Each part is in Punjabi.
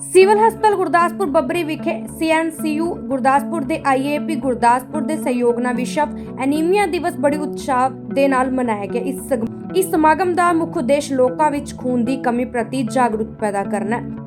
ਸਿਵਲ ਹਸਪਤਾਲ ਗੁਰਦਾਸਪੁਰ ਬੱਬਰੀ ਵਿਖੇ ਸੀਐਨਸੀਯੂ ਗੁਰਦਾਸਪੁਰ ਦੇ ਆਈਏਪੀ ਗੁਰਦਾਸਪੁਰ ਦੇ ਸਹਿਯੋਗ ਨਾਲ ਵਿਸ਼ਵ ਐਨੀਮੀਆ ਦਿਵਸ ਬੜੀ ਉਤਸ਼ਾਹ ਦੇ ਨਾਲ ਮਨਾਇਆ ਗਿਆ। ਇਸ ਇਸ ਸਮਾਗਮ ਦਾ ਮੁੱਖ ਉਦੇਸ਼ ਲੋਕਾਂ ਵਿੱਚ ਖੂਨ ਦੀ ਕਮੀ ਪ੍ਰਤੀ ਜਾਗਰੂਕ ਪੈਦਾ ਕਰਨਾ ਹੈ।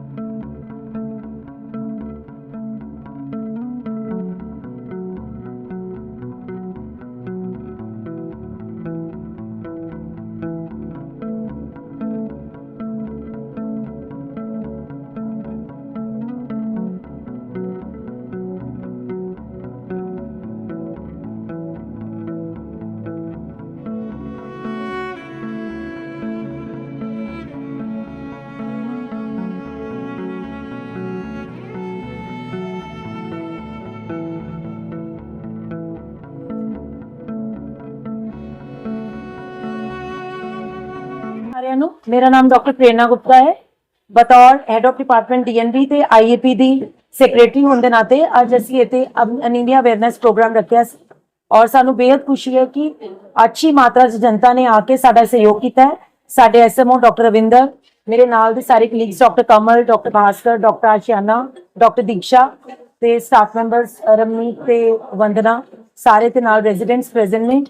ਸਾਰਿਆਂ ਨੂੰ। ਮੇਰਾ ਨਾਮ ਡਾਕਟਰ ਪ੍ਰੇਰਨਾ ਗੁਪਤਾ ਹੈ। ਬਤੌਰ ਹੈਡ ਆਫ ਡਿਪਾਰਟਮੈਂਟ ਡੀਐਨਬੀ ਤੇ ਆਈਏਪੀ ਦੀ ਸੈਕਟਰੀ ਹੋਣ ਦੇ ਨਾਤੇ ਅੱਜ ਅਸੀਂ ਇੱਥੇ ਅਨੀਮੀਆ ਅਵੇਅਰਨੈਸ ਪ੍ਰੋਗਰਾਮ ਰੱਖਿਆ ਸੀ। ਔਰ ਸਾਨੂੰ ਬੇहद ਖੁਸ਼ੀ ਹੈ ਕਿ ਅੱਛੀ ਮਾਤਰਾ 'ਚ ਜਨਤਾ ਨੇ ਆ ਕੇ ਸਾਡਾ ਸਹਿਯੋਗ ਕੀਤਾ ਹੈ। ਸਾਡੇ ਐਸਐਮਓ ਡਾਕਟਰ ਰਵਿੰਦਰ, ਮੇਰੇ ਨਾਲ ਦੇ ਸਾਰੇ colleagues doctor Kamal, doctor Bhaskar, doctor Ashiana, doctor Diksha ਤੇ ਸਟਾਫ ਮੈਂਬਰਸ ਰਮਨੀਤ ਤੇ ਵੰਦਨਾ, ਸਾਰੇ ਤੇ ਨਾਲ ਰੈਜ਼ੀਡੈਂਟਸ ਪ੍ਰੈਜ਼ੈਂਟ ਨੇ।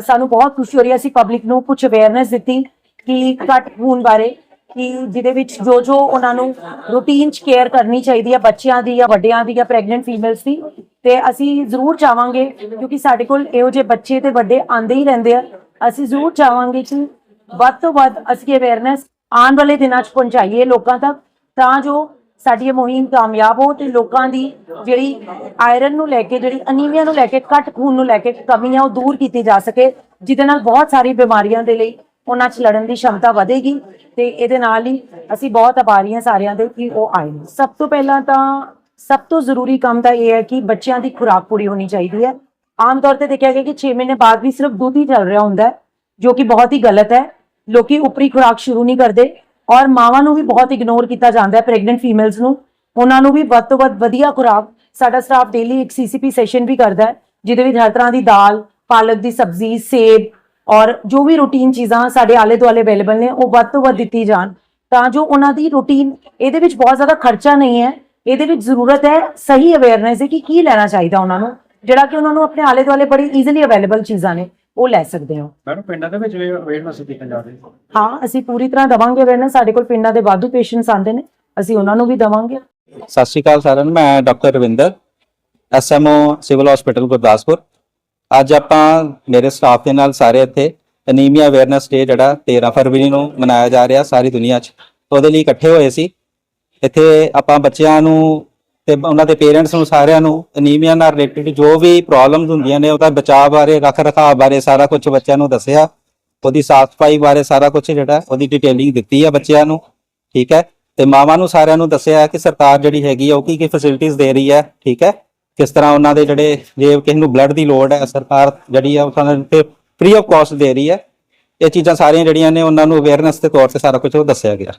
ਸਾਨੂੰ ਬਹੁਤ ਖੁਸ਼ੀ ਹੋ ਰਹੀ ਹੈ। ਅਸੀਂ ਪਬਲਿਕ ਨੂੰ ਕੁਝ ਅਵੇਅਰਨੈਸ ਦਿੱਤੀ। ਕਿ ਘੱਟ ਖੂਨ ਬਾਰੇ, ਕਿ ਜਿਹਦੇ ਵਿੱਚ ਜੋ ਜੋ ਉਹਨਾਂ ਨੂੰ ਰੂਟੀਨ ਚ ਕੇਅਰ ਕਰਨੀ ਚਾਹੀਦੀ ਹੈ ਬੱਚਿਆਂ ਦੀ ਜਾਂ ਵੱਡਿਆਂ ਦੀ ਜਾਂ ਪ੍ਰੈਗਨੈਂਟ ਫੀਮੇਲਸ ਦੀ, ਤੇ ਅਸੀਂ ਜ਼ਰੂਰ ਚਾਹਾਂਗੇ ਕਿਉਂਕਿ ਸਾਡੇ ਕੋਲ ਇਹੋ ਜਿਹੇ ਬੱਚੇ ਤੇ ਵੱਡੇ ਆਂਦੇ ਹੀ ਰਹਿੰਦੇ ਆ। ਅਸੀਂ ਜ਼ਰੂਰ ਚਾਹਾਂਗੇ ਕਿ ਵੱਧ ਤੋਂ ਵੱਧ ਅਸੀਂ ਅਵੇਅਰਨੈਸ ਆਉਣ ਵਾਲੇ ਦਿਨਾਂ 'ਚ ਪਹੁੰਚਾਈਏ ਲੋਕਾਂ ਤੱਕ, ਤਾਂ ਜੋ ਸਾਡੀ ਇਹ ਮੁਹਿੰਮ ਕਾਮਯਾਬ ਹੋ ਤੇ ਲੋਕਾਂ ਦੀ ਜਿਹੜੀ ਆਇਰਨ ਨੂੰ ਲੈ ਕੇ, ਜਿਹੜੀ ਅਨੀਮੀਆ ਨੂੰ ਲੈ ਕੇ, ਘੱਟ ਖੂਨ ਨੂੰ ਲੈ ਕੇ ਕਮੀ ਕਮੀਆਂ ਉਹ ਦੂਰ ਕੀਤੀ ਜਾ ਸਕੇ, ਜਿਹਦੇ ਨਾਲ ਬਹੁਤ ਸਾਰੀ ਬਿਮਾਰੀਆਂ ਦੇ ਲਈ ਉਹਨਾਂ 'ਚ ਲੜਨ ਦੀ ਸ਼ਮਤਾ ਵਧੇਗੀ ਤੇ ਇਹਦੇ ਨਾਲ ਹੀ ਅਸੀਂ ਬਹੁਤ ਆਭਾਰੀ ਹਾਂ ਸਾਰਿਆਂ ਦੇ ਕਿ ਉਹ ਆਏ ਨੇ। ਸਭ ਤੋਂ ਪਹਿਲਾਂ ਤਾਂ ਸਭ ਤੋਂ ਜ਼ਰੂਰੀ ਕੰਮ ਤਾਂ ਇਹ ਹੈ ਕਿ ਬੱਚਿਆਂ ਦੀ ਖੁਰਾਕ ਪੂਰੀ ਹੋਣੀ ਚਾਹੀਦੀ ਹੈ। ਆਮ ਤੌਰ ਤੇ ਦੇਖਿਆ ਗਿਆ ਕਿ 6 ਮਹੀਨੇ ਬਾਅਦ ਵੀ ਸਿਰਫ ਦੁੱਧ ਹੀ ਚੱਲ ਰਿਹਾ ਹੁੰਦਾ ਜੋ ਕਿ ਬਹੁਤ ਹੀ ਗਲਤ ਹੈ। ਲੋਕੀ ਉਪਰੀ ਖੁਰਾਕ ਸ਼ੁਰੂ ਨਹੀਂ ਕਰਦੇ ਔਰ ਮਾਵਾਂ ਨੂੰ ਵੀ ਬਹੁਤ ਇਗਨੋਰ ਕੀਤਾ ਜਾਂਦਾ ਹੈ ਪ੍ਰੈਗਨੈਂਟ ਫੀਮੇਲਸ ਨੂੰ। ਉਹਨਾਂ ਨੂੰ ਵੀ ਵੱਧ ਤੋਂ ਵੱਧ ਵਧੀਆ ਖੁਰਾਕ ਸਾਡਾ ਸਟਾਫ ਡੇਲੀ ਇੱਕ ਸੀਸੀਪੀ ਸੈਸ਼ਨ ਵੀ ਕਰਦਾ ਹੈ, ਜਿਹਦੇ ਵਿੱਚ ਹਰ ਤਰ੍ਹਾਂ ਦੀ ਦਾਲ, ਪਾਲਕ ਦੀ ਸਬਜ਼ੀ, ਸੇਬ ਔਰ ਜੋ ਵੀ ਰੂਟੀਨ ਚੀਜ਼ਾਂ ਸਾਡੇ ਆਲੇ ਦੁਆਲੇ ਅਵੇਲੇਬਲ ਨੇ ਉਹ ਵੱਧ ਤੋਂ ਵੱਧ ਦਿੱਤੀ ਜਾਣ। ਤਾਂ ਜੋ ਉਹਨਾਂ ਦੀ ਰੂਟੀਨ ਇਹਦੇ ਵਿੱਚ ਬਹੁਤ ਜ਼ਿਆਦਾ ਖਰਚਾ ਨਹੀਂ ਹੈ। ਇਹਦੇ ਵਿੱਚ ਜ਼ਰੂਰਤ ਹੈ ਸਹੀ ਅਵੇਅਰਨੈਸ ਦੀ ਕਿ ਕੀ ਲੈਣਾ ਚਾਹੀਦਾ ਉਹਨਾਂ ਨੂੰ ਜਿਹੜਾ ਕਿ ਉਹਨਾਂ ਨੂੰ ਆਪਣੇ ਆਲੇ ਦੁਆਲੇ ਬੜੀ ਈਜ਼ੀਲੀ ਅਵੇਲੇਬਲ ਚੀਜ਼ਾਂ ਨੇ ਉਹ ਲੈ ਸਕਦੇ ਹੋ। ਮੈਡਮ ਪਿੰਡਾਂ ਦੇ ਵਿੱਚ ਵੀ ਅਵੇਅਰਨੈਸ ਦਿੱਤੀ ਜਾ ਰਹੀ ਹੈ? ਹਾਂ ਅਸੀਂ ਪੂਰੀ ਤਰ੍ਹਾਂ ਦਵਾਂਗੇ ਅਵੇਅਰਨੈਸ ਸਾਡੇ ਕੋਲ ਪਿੰਡਾਂ ਦੇ ਵਾਧੂ ਪੇਸ਼ੈਂਟਸ ਆਉਂਦੇ ਨੇ ਅਸੀਂ ਉਹਨਾਂ ਨੂੰ ਵੀ ਦਵਾਂਗੇ। ਸਤਿ ਸ਼੍ਰੀ ਅਕਾਲ ਸਾਰਿਆਂ ਨੂੰ ਮੈਂ doctor Ravinder SMO civil hospital Gurdaspur. ਅੱਜ ਆਪਾਂ ਮੇਰੇ ਸਟਾਫ ਦੇ ਨਾਲ ਸਾਰੇ ਇੱਥੇ ਅਨੀਮੀਆ ਅਵੇਅਰਨੈਸ ਡੇ ਜਿਹੜਾ 13 ਫਰਵਰੀ ਨੂੰ ਮਨਾਇਆ ਜਾ ਰਿਹਾ ਸਾਰੀ ਦੁਨੀਆ 'ਚ ਉਹਦੇ ਲਈ ਇਕੱਠੇ ਹੋਏ ਸੀ। ਇੱਥੇ ਆਪਾਂ ਬੱਚਿਆਂ ਨੂੰ ਤੇ ਉਹਨਾਂ ਦੇ ਪੇਰੈਂਟਸ ਨੂੰ ਸਾਰਿਆਂ ਨੂੰ ਅਨੀਮੀਆ ਨਾਲ ਰਿਲੇਟਡ ਜੋ ਵੀ ਪ੍ਰੋਬਲਮਸ ਹੁੰਦੀਆਂ ਨੇ, ਉਹਦਾ ਬਚਾਅ ਬਾਰੇ ਰੱਖ ਰਖਾਅ ਬਾਰੇ ਸਾਰਾ ਕੁਝ ਬੱਚਿਆਂ ਨੂੰ ਦੱਸਿਆ। ਉਹਦੀ ਸਾਫ਼ ਸਫ਼ਾਈ ਬਾਰੇ ਸਾਰਾ ਕੁਝ ਜਿਹੜਾ, ਉਹਦੀ ਡਿਟੇਲਿੰਗ ਦਿੱਤੀ ਆ ਬੱਚਿਆਂ ਨੂੰ, ਠੀਕ ਹੈ? ਤੇ ਮਾਵਾਂ ਨੂੰ ਸਾਰਿਆਂ ਨੂੰ ਦੱਸਿਆ ਕਿ ਸਰਕਾਰ ਜਿਹੜੀ ਹੈਗੀ ਆ, ਉਹ ਕੀ ਕੀ ਫੈਸਿਲਿਟੀਆਂ ਦੇ ਰਹੀ ਹੈ, ਠੀਕ ਹੈ? ਕਿਸ ਤਰ੍ਹਾਂ ਉਹਨਾਂ ਦੇ ਜਿਹੜੇ, ਜੇ ਕਿਸੇ ਨੂੰ ਬਲੱਡ ਦੀ ਲੋੜ ਹੈ, ਸਰਕਾਰ ਜਿਹੜੀ ਆ ਉਹ ਸਾਨੂੰ ਤੇ ਫ੍ਰੀ ਆਫ ਕਾਸਟ ਦੇ ਰਹੀ ਹੈ। ਇਹ ਚੀਜ਼ਾਂ ਸਾਰੀਆਂ ਜਿਹੜੀਆਂ ਨੇ, ਉਹਨਾਂ ਨੂੰ ਅਵੇਅਰਨੈਸ ਦੇ ਤੌਰ ਤੇ ਸਾਰਾ ਕੁਝ ਉਹ ਦੱਸਿਆ ਗਿਆ।